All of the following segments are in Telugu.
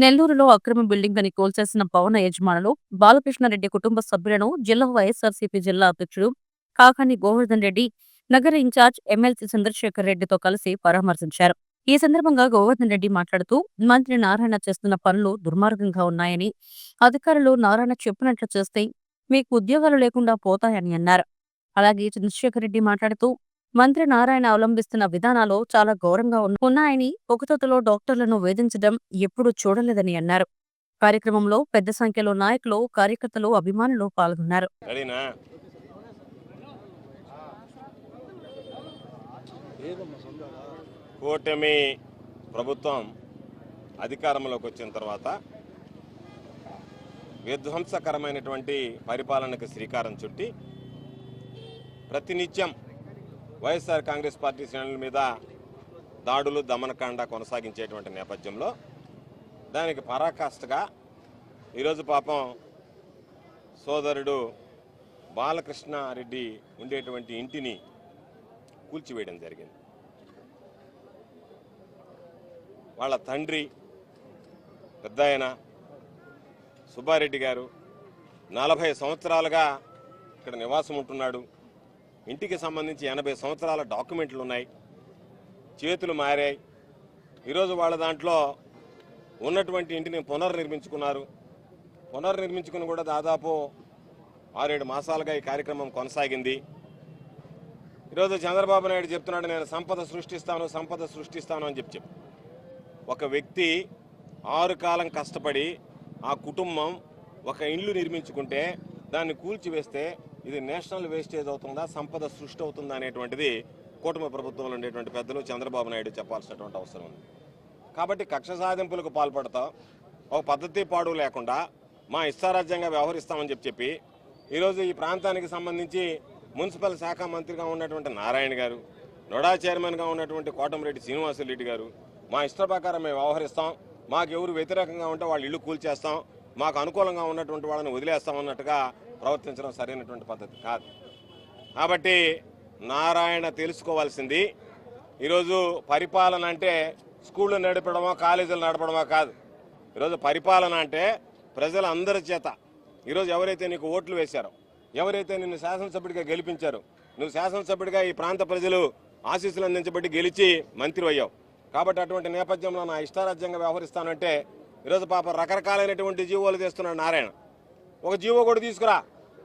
నెల్లూరులో అక్రమ బిల్డింగ్ అని కోల్చేసిన భవన యజమానులు బాలకృష్ణారెడ్డి కుటుంబ సభ్యులను జిల్లా వైఎస్ఆర్సీపీ జిల్లా అధ్యక్షుడు కాకాని గోవర్ధన్ రెడ్డి నగర ఇన్ఛార్జ్ ఎమ్మెల్సీ చంద్రశేఖర్ రెడ్డితో కలిసి పరామర్శించారు. ఈ సందర్భంగా గోవర్ధన్ రెడ్డి మాట్లాడుతూ మంత్రి నారాయణ చేస్తున్న పనులు దుర్మార్గంగా ఉన్నాయని అధికారులు నారాయణ చెప్పినట్లు చేస్తే మీకు ఉద్యోగాలు లేకుండా పోతాయని అన్నారు. అలాగే చంద్రశేఖర్ రెడ్డి మాట్లాడుతూ మంత్రి నారాయణ అవలంబిస్తున్న విధానాలు చాలా ఘోరంగా ఉన్నాయని ఒకతోతలో డాక్టర్లను వేధించడం ఎప్పుడూ చూడలేదని అన్నారు. కార్యక్రమంలో పెద్ద సంఖ్యలో నాయకులు కార్యకర్తలు అభిమానులు పాల్గొన్నారు. కూటమి ప్రభుత్వం అధికారంలోకి వచ్చిన తర్వాత విధ్వంసకరమైనటువంటి పరిపాలనకు శ్రీకారం చుట్టి ప్రతినిత్యం వైఎస్ఆర్ కాంగ్రెస్ పార్టీ శ్రేణుల మీద దాడులు దమనకాండ కొనసాగించేటువంటి నేపథ్యంలో దానికి పరాకాష్ఠగా ఈరోజు పాపం సోదరుడు బాలకృష్ణారెడ్డి ఉండేటువంటి ఇంటిని కూల్చివేయడం జరిగింది. వాళ్ళ తండ్రి పెద్ద ఆయన సుబ్బారెడ్డి గారు నలభై సంవత్సరాలుగా ఇక్కడ నివాసం ఉంటున్నాడు. ఇంటికి సంబంధించి ఎనభై సంవత్సరాల డాక్యుమెంట్లు ఉన్నాయి. చేతులు మారాయి. ఈరోజు వాళ్ళ దాంట్లో ఉన్నటువంటి ఇంటిని పునర్నిర్మించుకున్నారు. పునర్నిర్మించుకుని కూడా దాదాపు ఆరేడు మాసాలుగా ఈ కార్యక్రమం కొనసాగింది. ఈరోజు చంద్రబాబు నాయుడు చెప్తున్నాడు నేను సంపద సృష్టిస్తాను సంపద సృష్టిస్తాను అని చెప్పి చెప్పు. ఒక వ్యక్తి ఆరు కాలం కష్టపడి ఆ కుటుంబం ఒక ఇల్లు నిర్మించుకుంటే దాన్ని కూల్చివేస్తే ఇది నేషనల్ వేస్టేజ్ అవుతుందా? సంపద సృష్టి అవుతుందా? అనేటువంటిది కూటమి ప్రభుత్వంలో ఉండేటువంటి పెద్దలు చంద్రబాబు నాయుడు చెప్పాల్సినటువంటి అవసరం ఉంది. కాబట్టి కక్ష సాధింపులకు పాల్పడతాం. ఒక పద్ధతి పాడు లేకుండా మా ఇష్టారాజ్యంగా వ్యవహరిస్తామని చెప్పి చెప్పి ఈరోజు ఈ ప్రాంతానికి సంబంధించి మున్సిపల్ శాఖ మంత్రిగా ఉన్నటువంటి నారాయణ గారు నొడా చైర్మన్గా ఉన్నటువంటి కోటమిరెడ్డి శ్రీనివాసరెడ్డి గారు మా ఇష్ట ప్రకారం మేము వ్యవహరిస్తాం. మాకు ఎవరు వ్యతిరేకంగా ఉంటే వాళ్ళు ఇల్లు కూల్చేస్తాం. మాకు అనుకూలంగా ఉన్నటువంటి వాళ్ళని వదిలేస్తాం అన్నట్టుగా ప్రవర్తించడం సరైనటువంటి పద్ధతి కాదు. కాబట్టి నారాయణ తెలుసుకోవాల్సింది ఈరోజు పరిపాలన అంటే స్కూళ్ళు నడపడమో కాలేజీలు నడపడమో కాదు. ఈరోజు పరిపాలన అంటే ప్రజలందరి చేత. ఈరోజు ఎవరైతే నీకు ఓట్లు వేశారో ఎవరైతే నిన్ను శాసనసభ్యుడిగా గెలిపించారో నువ్వు శాసనసభ్యుడిగా ఈ ప్రాంత ప్రజలు ఆశీస్సులు అందించబట్టి గెలిచి మంత్రి అయ్యావు. కాబట్టి అటువంటి నేపథ్యంలో నా ఇష్టారాజ్యంగా వ్యవహరిస్తానంటే ఈరోజు పాప రకరకాలైనటువంటి జీవోలు చేస్తున్నాడు నారాయణ. ఒక జీవో కూడా తీసుకురా.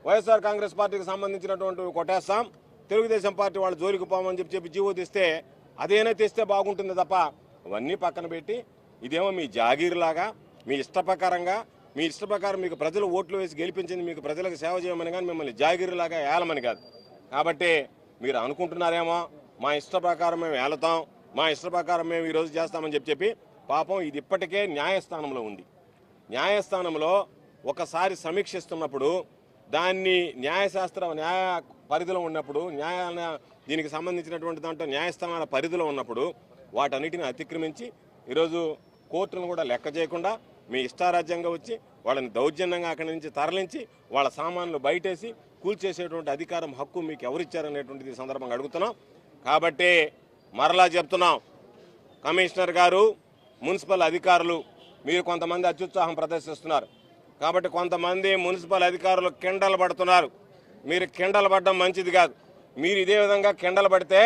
వైఎస్ఆర్ కాంగ్రెస్ పార్టీకి సంబంధించినటువంటి కొట్టేస్తాం. తెలుగుదేశం పార్టీ వాళ్ళు జోలికి పోమని చెప్పి చెప్పి జీవో తెస్తే అదేనా తెస్తే బాగుంటుంది తప్ప అవన్నీ పక్కన పెట్టి ఇదేమో మీ జాగీర్లాగా మీ ఇష్ట ప్రకారంగా మీ ఇష్ట ప్రకారం మీకు ప్రజలు ఓట్లు వేసి గెలిపించింది మీకు ప్రజలకు సేవ చేయమని కానీ మిమ్మల్ని జాగీర్లాగా ఏలమని కాదు. కాబట్టి మీరు అనుకుంటున్నారేమో మా ఇష్ట ప్రకారం మేము ఏలతాం మా ఇష్ట ప్రకారం మేము ఈరోజు చేస్తామని చెప్పి చెప్పి పాపం ఇది ఇప్పటికే న్యాయస్థానంలో ఉంది. న్యాయస్థానంలో ఒకసారి సమీక్షిస్తున్నప్పుడు దాన్ని న్యాయశాస్త్ర న్యాయ పరిధిలో ఉన్నప్పుడు న్యాయ దీనికి సంబంధించినటువంటి దాంట్లో న్యాయస్థానాల పరిధిలో ఉన్నప్పుడు వాటన్నిటిని అతిక్రమించి ఈరోజు కోర్టును కూడా లెక్క చేయకుండా మీ ఇష్టారాజ్యంగా వచ్చి వాళ్ళని దౌర్జన్యంగా అక్కడి నుంచి తరలించి వాళ్ళ సామాన్లు బయటేసి కూల్చేసేటువంటి అధికారం హక్కు మీకు ఎవరిచ్చారనేటువంటిది సందర్భంగా అడుగుతున్నాం. కాబట్టి మరలా చెప్తున్నాం. కమిషనర్ గారు మున్సిపల్ అధికారులు మీరు కొంతమంది అత్యుత్సాహం ప్రదర్శిస్తున్నారు. కాబట్టి కొంతమంది మున్సిపల్ అధికారులు కిండలు పడుతున్నారు. మీరు కిండలు పడడం మంచిది కాదు. మీరు ఇదే విధంగా కిండలు పడితే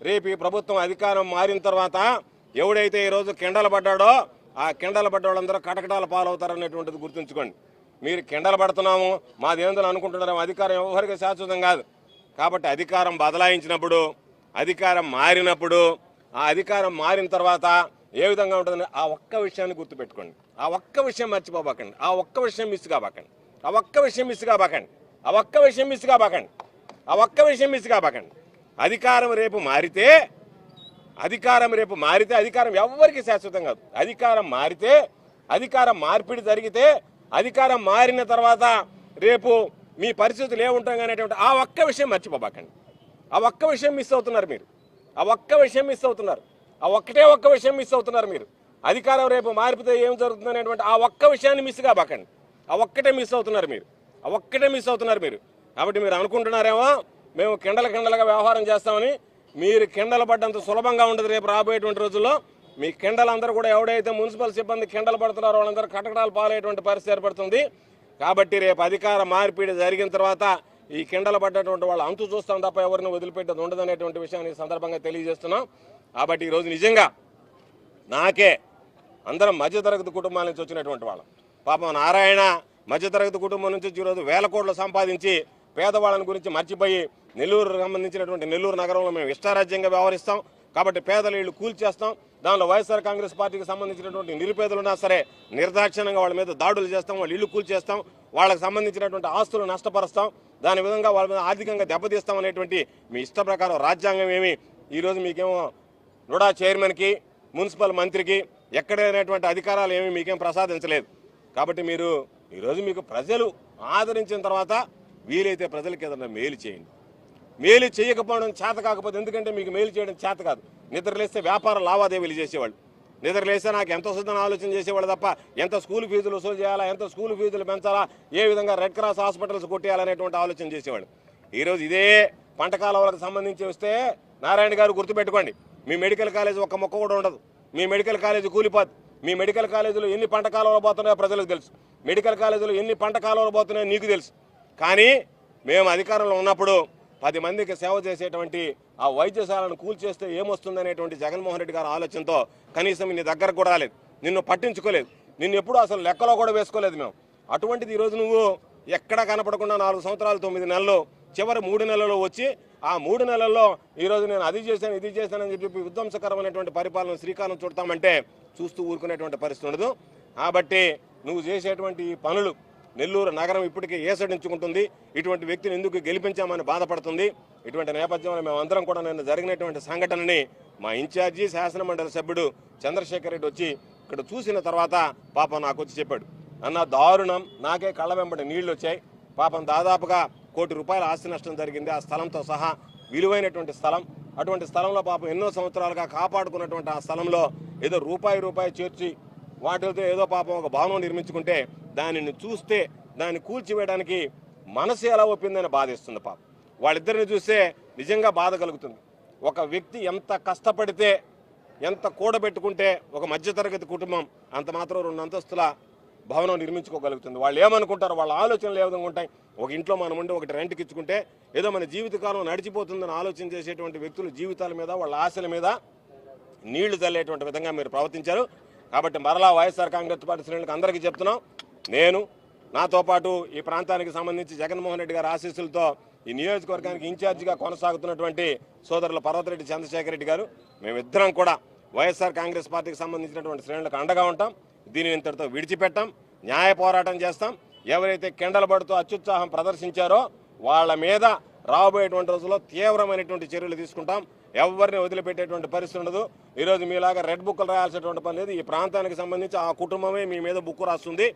రేపు ఈ ప్రభుత్వం అధికారం మారిన తర్వాత ఎవడైతే ఈరోజు కిండలు పడ్డాడో ఆ కిండలు పడ్డ వాళ్ళందరూ కటకటాల పాలవుతారనేటువంటిది గుర్తుంచుకోండి. మీరు కిండలు పడుతున్నాము మాదేందో అనుకుంటున్నాము అధికారం ఎవరికి శాశ్వతం కాదు. కాబట్టి అధికారం బదలాయించినప్పుడు అధికారం మారినప్పుడు ఆ అధికారం మారిన తర్వాత ఏ విధంగా ఉంటుందని ఆ ఒక్క విషయాన్ని గుర్తుపెట్టుకోండి. ఆ ఒక్క విషయం మర్చిపోబాకండి. ఆ ఒక్క విషయం మిస్ కాబాకండి. ఆ ఒక్క విషయం మిస్ కాబాకండి. ఆ ఒక్క విషయం మిస్ కాబాకండి. ఆ ఒక్క విషయం మిస్ కాబాకండి. అధికారం రేపు మారితే అధికారం రేపు మారితే అధికారం ఎవరికి శాశ్వతం కాదు. అధికారం మారితే అధికారం మార్పిడి జరిగితే అధికారం మారిన తర్వాత రేపు మీ పరిస్థితులు ఏముంటాం అనేటువంటి ఆ ఒక్క విషయం మర్చిపోబాకండి. ఆ ఒక్క విషయం మిస్ అవుతున్నారు మీరు. ఆ ఒక్క విషయం మిస్ అవుతున్నారు. ఆ ఒక్కటే ఒక్క విషయం మిస్ అవుతున్నారు మీరు. అధికారం రేపు మారిపోతే ఏం జరుగుతుంది అనేటువంటి ఆ ఒక్క విషయాన్ని మిస్ కాబకండి. ఆ ఒక్కటే మిస్ అవుతున్నారు మీరు. ఆ ఒక్కటే మిస్ అవుతున్నారు మీరు. కాబట్టి మీరు అనుకుంటున్నారేమో మేము కిండల కిండలుగా వ్యవహారం చేస్తామని మీరు కిండల పడ్డంత సులభంగా ఉండదు రేపు రాబోయేటువంటి రోజుల్లో. మీ కిండలందరూ కూడా ఎవడైతే మున్సిపల్ సిబ్బంది కిండలు పడుతున్నారో వాళ్ళందరూ కటకటాలు పాలయ్యేటువంటి పరిస్థితి ఏర్పడుతుంది. కాబట్టి రేపు అధికార మార్పిడి జరిగిన తర్వాత ఈ కిండలు పడ్డటువంటి వాళ్ళు అంతు చూస్తాం తప్ప ఎవరిని వదిలిపెట్టేది ఉండదనేటువంటి విషయాన్ని సందర్భంగా తెలియజేస్తున్నాం. కాబట్టి ఈరోజు నిజంగా నాకే అందరం మధ్యతరగతి కుటుంబాల నుంచి వచ్చినటువంటి వాళ్ళం. పాపం నారాయణ మధ్యతరగతి కుటుంబం నుంచి ఈరోజు వేల కోట్లు సంపాదించి పేదవాళ్ళని గురించి మర్చిపోయి నెల్లూరు సంబంధించినటువంటి నెల్లూరు నగరంలో మేము ఇష్టారాజ్యంగా వ్యవహరిస్తాం. కాబట్టి పేదల ఇళ్ళు కూల్చేస్తాం. దానిలో వైఎస్ఆర్ కాంగ్రెస్ పార్టీకి సంబంధించినటువంటి నిరుపేదలున్నా సరే నిర్దాక్షిణ్యంగా వాళ్ళ మీద దాడులు చేస్తాం. వాళ్ళు ఇల్లు కూల్చేస్తాం. వాళ్ళకి సంబంధించినటువంటి ఆస్తులు నష్టపరుస్తాం. దాని విధంగా వాళ్ళ మీద ఆర్థికంగా దెబ్బతీస్తాం అనేటువంటి మీ ఇష్ట ప్రకారం రాజ్యాంగం ఏమి? ఈరోజు మీకేమో నుడా చైర్మన్కి మున్సిపల్ మంత్రికి ఎక్కడైనటువంటి అధికారాలు ఏమీ మీకేం ప్రసాదించలేదు. కాబట్టి మీరు ఈరోజు మీకు ప్రజలు ఆదరించిన తర్వాత వీలైతే ప్రజలకి ఏదైనా మేలు చేయండి. మేలు చేయకపోవడం చేత కాకపోతే ఎందుకంటే మీకు మేలు చేయడం చేత కాదు. నిద్రలేస్తే వ్యాపార లావాదేవీలు చేసేవాళ్ళు. నిద్రలేస్తే నాకు ఎంత వస్తుందని ఆలోచన చేసేవాళ్ళు తప్ప ఎంత స్కూల్ ఫీజులు వసూలు చేయాలా ఎంత స్కూల్ ఫీజులు పెంచాలా ఏ విధంగా రెడ్ క్రాస్ హాస్పిటల్స్ కొట్టేయాలనేటువంటి ఆలోచన చేసేవాళ్ళు. ఈరోజు ఇదే పంట కాలువలకు సంబంధించి వస్తే నారాయణ గారు గుర్తుపెట్టుకోండి. మీ మెడికల్ కాలేజ్ ఒక్క మొక్క కూడా ఉండదు. మీ మెడికల్ కాలేజ్ కూలిపోద్ది. మీ మెడికల్ కాలేజీలో ఎన్ని పంట కాలువలు పోతున్నాయో ప్రజలకు తెలుసు. మెడికల్ కాలేజీలో ఎన్ని పంట కాలువలు పోతున్నాయో నీకు తెలుసు. కానీ మేము అధికారంలో ఉన్నప్పుడు పది మందికి సేవ చేసేటువంటి ఆ వైద్యశాలను కూల్చేస్తే ఏమొస్తుందనేటువంటి జగన్మోహన్ రెడ్డి గారి ఆలోచనతో కనీసం నీ దగ్గరకు కూడా రాలేదు. నిన్ను పట్టించుకోలేదు. నిన్ను ఎప్పుడూ అసలు లెక్కలో కూడా వేసుకోలేదు మేము. అటువంటిది ఈరోజు నువ్వు ఎక్కడా కనపడకుండా నాలుగు సంవత్సరాలు తొమ్మిది నెలలు చివరి మూడు నెలల్లో వచ్చి ఆ మూడు నెలల్లో ఈరోజు నేను అది చేశాను ఇది చేశానని చెప్పి విధ్వంసకరమైనటువంటి పరిపాలన శ్రీకారం చుడతామంటే చూస్తూ ఊరుకునేటువంటి పరిస్థితి ఉండదు. కాబట్టి నువ్వు చేసేటువంటి ఈ పనులు నెల్లూరు నగరం ఇప్పటికే ఏసడించుకుంటుంది. ఇటువంటి వ్యక్తిని ఎందుకు గెలిపించామని బాధపడుతుంది. ఇటువంటి నేపథ్యంలో మేమందరం కూడా నిన్న జరిగినటువంటి సంఘటనని మా ఇన్ఛార్జి శాసనమండలి సభ్యుడు చంద్రశేఖర్ రెడ్డి వచ్చి ఇక్కడ చూసిన తర్వాత పాపం నాకు వచ్చి చెప్పాడు. అన్న దారుణం. నాకే కళ్ళ వెంబడి నీళ్ళు వచ్చాయి పాపం దాదాపుగా కోటి రూపాయల ఆస్తి నష్టం జరిగింది. ఆ స్థలంతో సహా విలువైనటువంటి స్థలం అటువంటి స్థలంలో పాపం ఎన్నో సంవత్సరాలుగా కాపాడుకున్నటువంటి ఆ స్థలంలో ఏదో రూపాయి రూపాయి చేర్చి వాటితో ఏదో పాపం ఒక భవనం నిర్మించుకుంటే దానిని చూస్తే దాన్ని కూల్చివేయడానికి మనసు ఎలా ఒప్పిందని బాధిస్తుంది పాపం. వాళ్ళిద్దరిని చూస్తే నిజంగా బాధ కలుగుతుంది. ఒక వ్యక్తి ఎంత కష్టపడితే ఎంత కూడబెట్టుకుంటే ఒక మధ్యతరగతి కుటుంబం అంత మాత్రం రెండు అంతస్తుల భవనం నిర్మించుకోగలుగుతుంది. వాళ్ళు ఏమనుకుంటారు వాళ్ళ ఆలోచనలు ఏ విధంగా ఉంటాయి ఒక ఇంట్లో మనం ఉండి ఒకటి రెంట్కి ఇచ్చుకుంటే ఏదో మన జీవితకాలం నడిచిపోతుందని ఆలోచన చేసేటువంటి వ్యక్తుల జీవితాల మీద వాళ్ళ ఆశల మీద నీళ్ళు చల్లేటువంటి విధంగా మీరు ప్రవర్తించారు. కాబట్టి మరలా వైఎస్ఆర్ కాంగ్రెస్ పార్టీ శ్రేణులకు అందరికీ చెప్తున్నాం. నేను నాతో పాటు ఈ ప్రాంతానికి సంబంధించి జగన్మోహన్ రెడ్డి గారి ఆశీస్సులతో ఈ నియోజకవర్గానికి ఇన్ఛార్జిగా కొనసాగుతున్నటువంటి సోదరుల పర్వతరెడ్డి చంద్రశేఖర్ రెడ్డి గారు మేమిద్దరం కూడా వైఎస్ఆర్ కాంగ్రెస్ పార్టీకి సంబంధించినటువంటి శ్రేణులకు అండగా ఉంటాం. దీనిని ఇంతటితో విడిచిపెట్టాం న్యాయ పోరాటం చేస్తాం. ఎవరైతే కెండలు అత్యుత్సాహం ప్రదర్శించారో వాళ్ళ మీద రాబోయేటువంటి రోజుల్లో తీవ్రమైనటువంటి చర్యలు తీసుకుంటాం. ఎవరిని వదిలిపెట్టేటువంటి పరిస్థితి ఉండదు. ఈరోజు మీలాగా రెడ్ బుక్లు రాయాల్సినటువంటి పని లేదు. ఈ ప్రాంతానికి సంబంధించి ఆ కుటుంబమే మీ మీద బుక్ రాస్తుంది.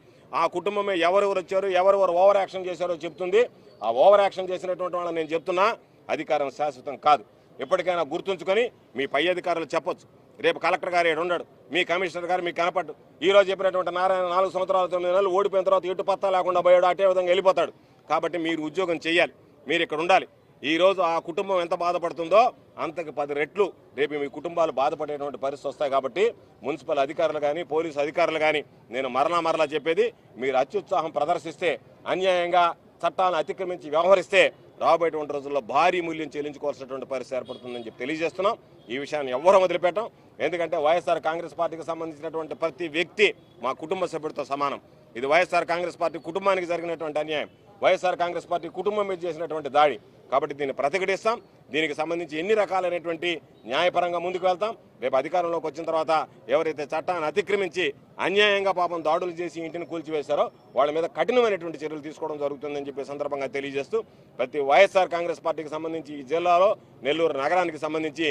ఆ కుటుంబమే ఎవరెవరు వచ్చారు ఎవరెవరు ఓవర్ యాక్షన్ చేశారో చెప్తుంది. ఆ ఓవర్ యాక్షన్ చేసినటువంటి వాళ్ళని నేను చెప్తున్నా అధికారం శాశ్వతం కాదు. ఎప్పటికైనా గుర్తుంచుకొని మీ పై అధికారులు చెప్పొచ్చు. రేపు కలెక్టర్ గారు ఏడు ఉన్నాడు మీ కమిషనర్ గారు మీకు కనపడ్డు. ఈ రోజు చెప్పినటువంటి నారాయణ నాలుగు సంవత్సరాల తొమ్మిది నెలలు ఓడిపోయిన తర్వాత ఎటు పత్తా లేకుండా పోయాడు అటే విధంగా వెళ్ళిపోతాడు. కాబట్టి మీరు ఉద్యోగం చేయాలి. మీరు ఇక్కడ ఉండాలి. ఈ రోజు ఆ కుటుంబం ఎంత బాధపడుతుందో అంతకు పది రెట్లు రేపు మీ కుటుంబాలు బాధపడేటువంటి పరిస్థితి వస్తాయి కాబట్టి మున్సిపల్ అధికారులు కానీ పోలీసు అధికారులు కానీ నేను మరలా మరలా చెప్పేది మీరు అత్యుత్సాహం ప్రదర్శిస్తే అన్యాయంగా చట్టాలను అతిక్రమించి వ్యవహరిస్తే రాబోయేటువంటి రోజుల్లో భారీ మూల్యం చెల్లించుకోవాల్సినటువంటి పరిస్థితి ఏర్పడుతుందని చెప్పి తెలియజేస్తున్నాం. ఈ విషయాన్ని ఎవ్వరూ వదిలిపెట్టాం. ఎందుకంటే వైఎస్ఆర్ కాంగ్రెస్ పార్టీకి సంబంధించినటువంటి ప్రతి వ్యక్తి మా కుటుంబ సభ్యుడితో సమానం. ఇది వైఎస్ఆర్ కాంగ్రెస్ పార్టీ కుటుంబానికి జరిగినటువంటి అన్యాయం. వైఎస్ఆర్ కాంగ్రెస్ పార్టీ కుటుంబం మీద చేసినటువంటి దాడి. కాబట్టి దీన్ని ప్రతిఘటిస్తాం. దీనికి సంబంధించి ఎన్ని రకాలైనటువంటి న్యాయపరంగా ముందుకు వెళ్తాం. రేపు అధికారంలోకి వచ్చిన తర్వాత ఎవరైతే చట్టాన్ని అతిక్రమించి అన్యాయంగా పాపం దాడులు చేసి ఇంటిని కూల్చివేశారో వాళ్ళ మీద కఠినమైనటువంటి చర్యలు తీసుకోవడం జరుగుతుందని చెప్పి సందర్భంగా తెలియజేస్తూ ప్రతి వైఎస్ఆర్ కాంగ్రెస్ పార్టీకి సంబంధించి ఈ జిల్లాలో నెల్లూరు నగరానికి సంబంధించి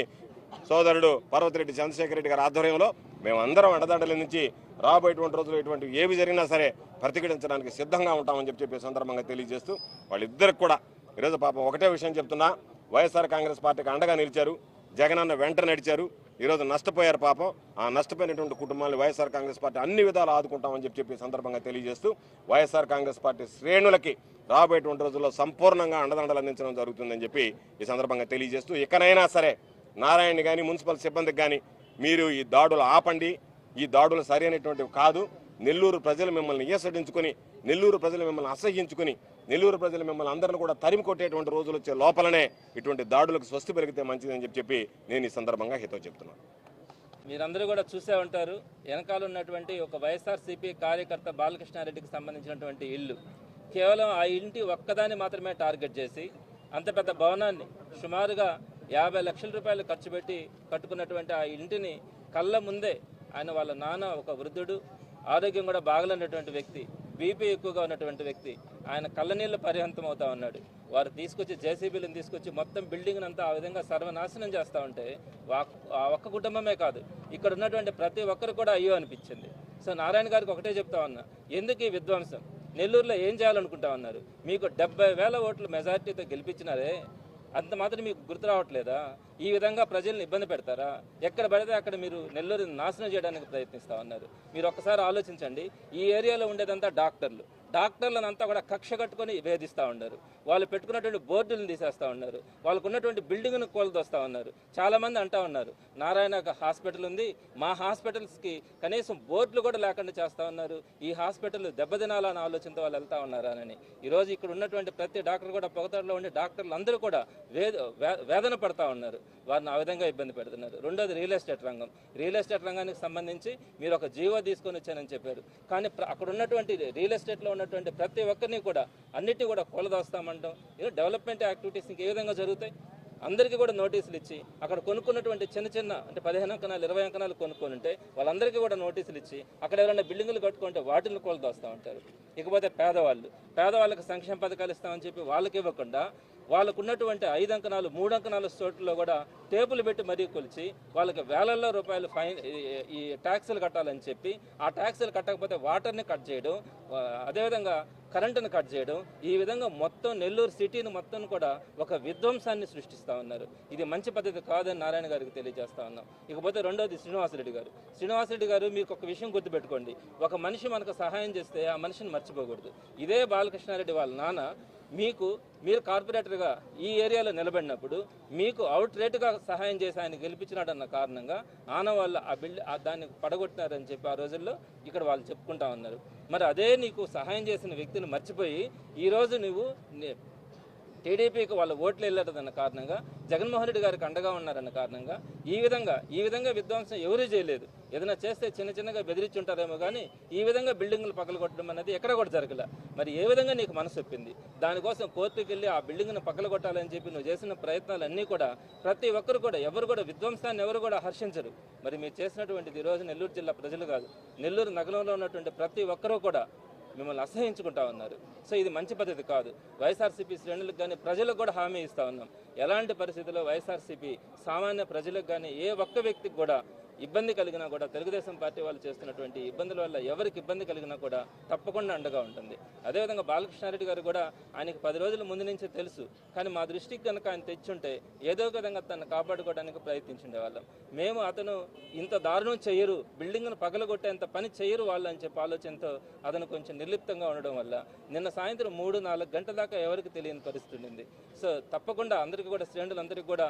సోదరుడు పర్వతిరెడ్డి చంద్రశేఖర్ రెడ్డి గారి ఆధ్వర్యంలో మేమందరం అండదండల నుంచి రాబోయేటువంటి రోజులు ఎటువంటి ఏవి జరిగినా సరే ప్రతిఘటించడానికి సిద్ధంగా ఉంటామని చెప్పి చెప్పే సందర్భంగా తెలియజేస్తూ వాళ్ళిద్దరికి కూడా ఈరోజు పాపం ఒకటే విషయం చెప్తున్నా. వైఎస్ఆర్ కాంగ్రెస్ పార్టీకి అండగా నిలిచారు. జగనన్న వెంట నడిచారు. ఈరోజు నష్టపోయారు పాపం. ఆ నష్టపోయినటువంటి కుటుంబాన్ని వైఎస్ఆర్ కాంగ్రెస్ పార్టీ అన్ని విధాలు ఆదుకుంటామని చెప్పి చెప్పి సందర్భంగా తెలియజేస్తూ వైఎస్ఆర్ కాంగ్రెస్ పార్టీ శ్రేణులకి రాబోయేటువంటి రోజుల్లో సంపూర్ణంగా అండదండలు అందించడం జరుగుతుందని చెప్పి ఈ సందర్భంగా తెలియజేస్తూ ఇకనైనా సరే నారాయణ కానీ మున్సిపల్ సిబ్బందికి కానీ మీరు ఈ దాడులు ఆపండి. ఈ దాడులు సరైనటువంటివి కాదు. నెల్లూరు ప్రజలు మిమ్మల్ని ఈసడించుకొని నెల్లూరు ప్రజలు మిమ్మల్ని అసహ్యించుకొని నెల్లూరు ప్రజలు మిమ్మల్ని అందరిని కూడా తరిమి కొట్టేటువంటి రోజులు వచ్చే లోపలనే ఇటువంటి దాడులకు స్వస్తి పెరిగితే మంచిదని చెప్పి చెప్పి నేను ఈ సందర్భంగా హితో చెప్తున్నాను. మీరందరూ కూడా చూసే ఉంటారు. వెనకాల ఉన్నటువంటి ఒక వైఎస్ఆర్సీపీ కార్యకర్త బాలకృష్ణారెడ్డికి సంబంధించినటువంటి ఇల్లు. కేవలం ఆ ఇంటి ఒక్కదాన్ని మాత్రమే టార్గెట్ చేసి అంత పెద్ద భవనాన్ని సుమారుగా యాభై లక్షల రూపాయలు ఖర్చు పెట్టి కట్టుకున్నటువంటి ఆ ఇంటిని కళ్ళ ముందే ఆయన వాళ్ళ నాన్న ఒక వృద్ధుడు ఆరోగ్యం కూడా బాగలేనటువంటి వ్యక్తి బీపీ ఎక్కువగా ఉన్నటువంటి వ్యక్తి ఆయన కళ్ళనీళ్ళు పరిహంతం అవుతా ఉన్నాడు. వారు తీసుకొచ్చి జేసీబీలను తీసుకొచ్చి మొత్తం బిల్డింగ్ అంతా ఆ విధంగా సర్వనాశనం చేస్తూ ఉంటే ఆ ఒక్క కుటుంబమే కాదు ఇక్కడ ఉన్నటువంటి ప్రతి ఒక్కరు కూడా అయ్యో అనిపించింది. సో నారాయణ గారికి ఒకటే చెప్తా ఉన్నా ఎందుకు ఈ విధ్వంసం? నెల్లూరులో ఏం చేయాలనుకుంటా ఉన్నారు? మీకు డెబ్బై వేల ఓట్లు మెజార్టీతో గెలిపించినారే అంత మాత్రం మీకు గుర్తు రావట్లేదా? ఈ విధంగా ప్రజల్ని ఇబ్బంది పెడతారా? ఎక్కడ పడితే అక్కడ మీరు నెల్లూరు నాశనం చేయడానికి ప్రయత్నిస్తా ఉన్నారు. మీరు ఒక్కసారి ఆలోచించండి. ఈ ఏరియాలో ఉండేదంతా డాక్టర్లు. డాక్టర్లను అంతా కూడా కక్ష కట్టుకొని వేధిస్తూ ఉన్నారు. వాళ్ళు పెట్టుకున్నటువంటి బోర్డులను తీసేస్తూ ఉన్నారు. వాళ్ళకు ఉన్నటువంటి బిల్డింగ్ను కోల్దొస్తూ ఉన్నారు. చాలామంది అంటా ఉన్నారు నారాయణ హాస్పిటల్ ఉంది మా హాస్పిటల్స్కి కనీసం బోర్డులు కూడా లేకుండా చేస్తూ ఉన్నారు. ఈ హాస్పిటల్ దెబ్బతినాలన్న ఆలోచనతో వాళ్ళు వెళ్తా ఉన్నారా అని ఈరోజు ఇక్కడ ఉన్నటువంటి ప్రతి డాక్టర్ కూడా పొగతాడులో ఉండే డాక్టర్లు అందరూ కూడా వేద వేదన పడతా ఉన్నారు. వారిని ఆ విధంగా ఇబ్బంది పెడుతున్నారు. రెండోది రియల్ ఎస్టేట్ రంగం. రియల్ ఎస్టేట్ రంగానికి సంబంధించి మీరు ఒక జీవో తీసుకొని వచ్చానని చెప్పారు. కానీ అక్కడ ఉన్నటువంటి రియల్ ఎస్టేట్లో ఉన్న ఉన్నటువంటి ప్రతి ఒక్కరిని కూడా అన్నిటి కూడా కూలదోస్తామంటాం. ఏదో డెవలప్మెంట్ యాక్టివిటీస్ ఇంకే ఏ విధంగా జరుగుతాయి. అందరికీ కూడా నోటీసులు ఇచ్చి అక్కడ కొనుక్కున్నటువంటి చిన్న చిన్న అంటే పదిహేను అంకణాలు ఇరవై అంకణాలు కొనుక్కొని ఉంటే వాళ్ళందరికీ కూడా నోటీసులు ఇచ్చి అక్కడ ఎవరైనా బిల్డింగులు కట్టుకుంటే వాటిని కూలదోస్తూ ఉంటారు ఇకపోతే పేదవాళ్ళు. పేదవాళ్ళకి సంక్షేమ పథకాలు ఇస్తామని చెప్పి వాళ్ళకి ఇవ్వకుండా వాళ్ళకు ఉన్నటువంటి ఐదు అంకనాలు మూడు అంకణాల చోట్లలో కూడా టేబుల్ పెట్టి మరీ కొలిచి వాళ్ళకి వేలల్లో రూపాయలు ఫైన్ ఈ- ట్యాక్సులు కట్టాలని చెప్పి ఆ ట్యాక్సులు కట్టకపోతే వాటర్ని కట్ చేయడం అదేవిధంగా కరెంటును కట్ చేయడం ఈ విధంగా మొత్తం నెల్లూరు సిటీని మొత్తం కూడా ఒక విధ్వంసాన్ని సృష్టిస్తూ ఉన్నారు. ఇది మంచి పద్ధతి కాదని నారాయణ గారికి తెలియజేస్తా ఉన్నాం. ఇకపోతే రెండోది శ్రీనివాసరెడ్డి గారు. శ్రీనివాసరెడ్డి గారు మీకు ఒక విషయం గుర్తుపెట్టుకోండి. ఒక మనిషి మనకు సహాయం చేస్తే ఆ మనిషిని మర్చిపోకూడదు. ఇదే బాలకృష్ణారెడ్డి వాళ్ళ నాన్న మీకు మీరు కార్పొరేటర్గా ఈ ఏరియాలో నిలబడినప్పుడు మీకు అవుట్ రేటుగా సహాయం చేసి ఆయన గెలిపించినాడన్న కారణంగా ఆనవాళ్ళు ఆ బిల్డ్ ఆ దాన్ని పడగొట్టినారని చెప్పి ఆ రోజుల్లో ఇక్కడ వాళ్ళు చెప్పుకుంటా ఉన్నారు. మరి అదే నీకు సహాయం చేసిన వ్యక్తిని మర్చిపోయి ఈరోజు నువ్వు నే- టీడీపీకి వాళ్ళ ఓట్లు వెళ్ళదన్న కారణంగా జగన్మోహన్ రెడ్డి గారికి అండగా ఉన్నారన్న కారణంగా ఈ విధంగా ఈ విధంగా విధ్వంసం ఎవరూ చేయలేదు. ఏదైనా చేస్తే చిన్న చిన్నగా బెదిరించి ఉంటారేమో కానీ ఈ విధంగా బిల్డింగ్లు పక్కలు కొట్టడం అనేది ఎక్కడ కూడా జరగలే. మరి ఏ విధంగా నీకు మనసు ఒప్పింది? దానికోసం కోర్టుకి వెళ్ళి ఆ బిల్డింగ్ను పక్కలు కొట్టాలని చెప్పి నువ్వు చేసిన ప్రయత్నాలన్నీ కూడా ప్రతి ఒక్కరు కూడా ఎవరు కూడా విధ్వంసాన్ని ఎవరు కూడా హర్షించరు. మరి మీరు చేసినటువంటిది ఈ రోజు నెల్లూరు జిల్లా ప్రజలు కాదు. నెల్లూరు నగరంలో ఉన్నటువంటి ప్రతి ఒక్కరూ కూడా మిమ్మల్ని అసహించుకుంటా ఉన్నారు. సో ఇది మంచి పద్ధతి కాదు. వైఎస్ఆర్సీపీ శ్రేణులకు కానీ ప్రజలకు కూడా హామీ ఇస్తా ఉన్నాం. ఎలాంటి పరిస్థితుల్లో వైఎస్ఆర్సీపీ సామాన్య ప్రజలకు కానీ ఏ ఒక్క వ్యక్తికి కూడా ఇబ్బంది కలిగినా కూడా తెలుగుదేశం పార్టీ వాళ్ళు చేస్తున్నటువంటి ఇబ్బందుల వల్ల ఎవరికి ఇబ్బంది కలిగినా కూడా తప్పకుండా అండగా ఉంటుంది. అదేవిధంగా బాలకృష్ణారెడ్డి గారు కూడా ఆయనకి పది రోజుల ముందు నుంచే తెలుసు. కానీ మా దృష్టికి కనుక ఆయన తెచ్చుంటే ఏదో విధంగా తను కాపాడుకోవడానికి ప్రయత్నించుండే వాళ్ళం. మేము అతను ఇంత దారుణం చేయరు బిల్డింగ్ను పగలగొట్టేంత పని చేయరు వాళ్ళు అని చెప్పి ఆలోచనతో అతను కొంచెం నిర్లిప్తంగా ఉండడం వల్ల నిన్న సాయంత్రం మూడు నాలుగు గంటల దాకా ఎవరికి తెలియని పరిస్థితి ఉండింది. సో తప్పకుండా అందరికీ కూడా శ్రేణులందరికీ కూడా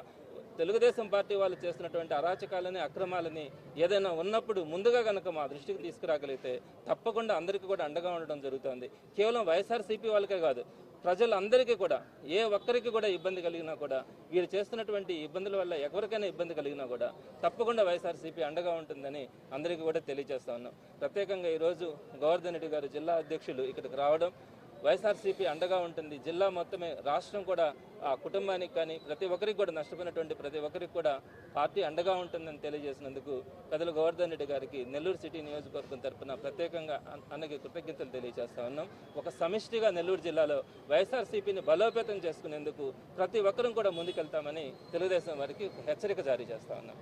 తెలుగుదేశం పార్టీ వాళ్ళు చేస్తున్నటువంటి అరాచకాలని అక్రమాలని ఏదైనా ఉన్నప్పుడు ముందుగా కనుక మా దృష్టికి తీసుకురాగలిగితే తప్పకుండా అందరికీ కూడా అండగా ఉండడం జరుగుతుంది. కేవలం వైఎస్ఆర్సీపీ వాళ్ళకే కాదు ప్రజలందరికీ కూడా ఏ ఒక్కరికి కూడా ఇబ్బంది కలిగినా కూడా వీరు చేస్తున్నటువంటి ఇబ్బందుల వల్ల ఎవరికైనా ఇబ్బంది కలిగినా కూడా తప్పకుండా వైఎస్ఆర్సీపీ అండగా ఉంటుందని అందరికీ కూడా తెలియజేస్తా ఉన్నాం. ప్రత్యేకంగా ఈరోజు గోవర్ధన్ రెడ్డి గారు జిల్లా అధ్యక్షులు ఇక్కడికి రావడం వైఎస్ఆర్సీపీ అండగా ఉంటుంది. జిల్లా మొత్తమే రాష్ట్రం కూడా ఆ కుటుంబానికి కానీ ప్రతి ఒక్కరికి కూడా నష్టపోయినటువంటి ప్రతి ఒక్కరికి కూడా పార్టీ అండగా ఉంటుందని తెలియజేసినందుకు పెద్దలు గోవర్ధన్ రెడ్డి గారికి నెల్లూరు సిటీ నియోజకవర్గం తరఫున ప్రత్యేకంగా అన్నకి కృతజ్ఞతలు తెలియజేస్తా ఉన్నాం. ఒక సమిష్టిగా నెల్లూరు జిల్లాలో వైఎస్ఆర్సీపీని బలోపేతం చేసుకునేందుకు ప్రతి ఒక్కరూ కూడా ముందుకెళ్తామని తెలుగుదేశం వారికి హెచ్చరిక జారీ చేస్తా ఉన్నాం.